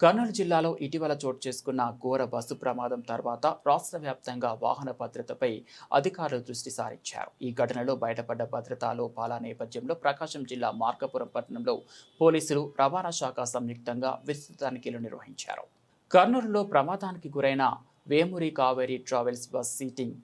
కర్నూలు జిల్లాలో ఇటీవల చోటు చేసుకున్న ఘోర బస్సు ప్రమాదం తర్వాత రాష్ట్ర వ్యాప్తంగా వాహన భద్రతపై అధికారులు దృష్టి సారించారు. ఈ ఘటనలో బయటపడ్డ భద్రతా లోపాల నేపథ్యంలో ప్రకాశం జిల్లా మార్కపురం పట్టణంలో పోలీసులు రవాణా శాఖ సంయుక్తంగా విస్తృత తనిఖీలు నిర్వహించారు. కర్నూలులో ప్రమాదానికి గురైన Vemuri Kaveri travels bus seating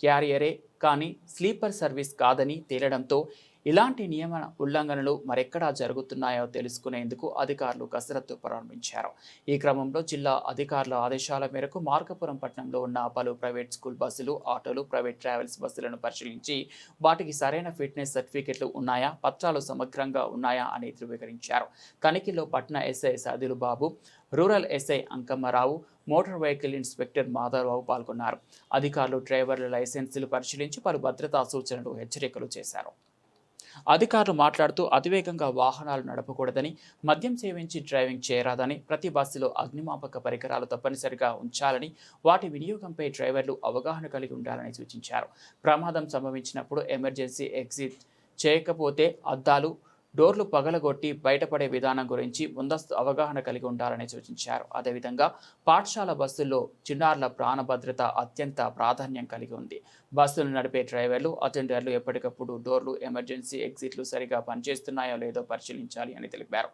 క్యారియరే కానీ స్లీపర్ సర్వీస్ కాదని తేలడంతో ఇలాంటి నియమ ఉల్లంఘనలు మరెక్కడా జరుగుతున్నాయో తెలుసుకునేందుకు అధికారులు కసరత్తు ప్రారంభించారు. ఈ క్రమంలో జిల్లా అధికారుల ఆదేశాల మేరకు మార్కపురం పట్టణంలో ఉన్న పలు ప్రైవేట్ స్కూల్ బస్సులు ఆటోలు ప్రైవేట్ ట్రావెల్స్ బస్సులను పరిశీలించి వాటికి సరైన ఫిట్నెస్ సర్టిఫికెట్లు ఉన్నాయా పత్రాలు సమగ్రంగా ఉన్నాయా అని ధృవీకరించారు. తనిఖీలో పట్టణ SI Sadilu Babu rural SI Ankammarao motor vehicle inspector Madhavarao పాల్గొన్నారు. అధికారులు డ్రైవర్ల లైసెన్సులు పరిశీలించి పలు భద్రతా సూచనలు హెచ్చరికలు చేశారు. అధికారులు మాట్లాడుతూ అతివేగంగా వాహనాలు నడపకూడదని మద్యం సేవించి డ్రైవింగ్ చేయరాదని ప్రతి బస్సులో అగ్నిమాపక పరికరాలు తప్పనిసరిగా ఉంచాలని వాటి వినియోగంపై డ్రైవర్లు అవగాహన కలిగి ఉండాలని సూచించారు. ప్రమాదం సంభవించినప్పుడు ఎమర్జెన్సీ ఎగ్జిట్ చేయకపోతే అద్దాలు డోర్లు పగలగొట్టి బయటపడే విధానం గురించి ముందస్తు అవగాహన కలిగి ఉండాలని సూచించారు. అదేవిధంగా పాఠశాల బస్సుల్లో చిన్నారుల ప్రాణ భద్రత అత్యంత ప్రాధాన్యం కలిగి ఉంది. బస్సులు నడిపే డ్రైవర్లు అటెండర్లు ఎప్పటికప్పుడు డోర్లు ఎమర్జెన్సీ ఎగ్జిట్లు సరిగా పనిచేస్తున్నాయో లేదో పరిశీలించాలి అని తెలిపారు.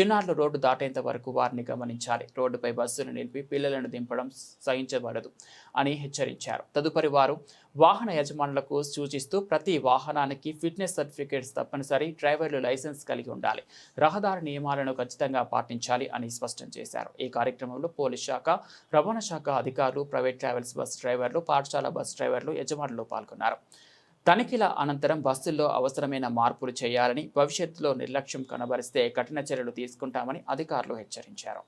చిన్నారులు రోడ్డు దాటేంత వరకు వారిని గమనించాలి. రోడ్డుపై బస్సులు నిలిపి పిల్లలను దింపడం సహించబడదు అని హెచ్చరించారు. తదుపరి వారు వాహన యజమానులకు సూచిస్తూ ప్రతి వాహనానికి ఫిట్నెస్ సర్టిఫికేట్స్ తప్పనిసరి డ్రైవర్లు లైసెన్స్ కలిగి ఉండాలి. రహదారి నియమాలను ఖచ్చితంగా పాటించాలి అని స్పష్టం చేశారు. ఈ కార్యక్రమంలో పోలీస్ శాఖ రవాణా శాఖ అధికారులు ప్రైవేట్ ట్రావెల్స్ బస్ డ్రైవర్లు పాఠశాల బస్ డ్రైవర్లు యజమానులు పాల్గొన్నారు. తనిఖీల అనంతరం బస్సుల్లో అవసరమైన మార్పులు చేయాలని భవిష్యత్తులో నిర్లక్ష్యం కనబరిస్తే కఠిన చర్యలు తీసుకుంటామని అధికారులు హెచ్చరించారు.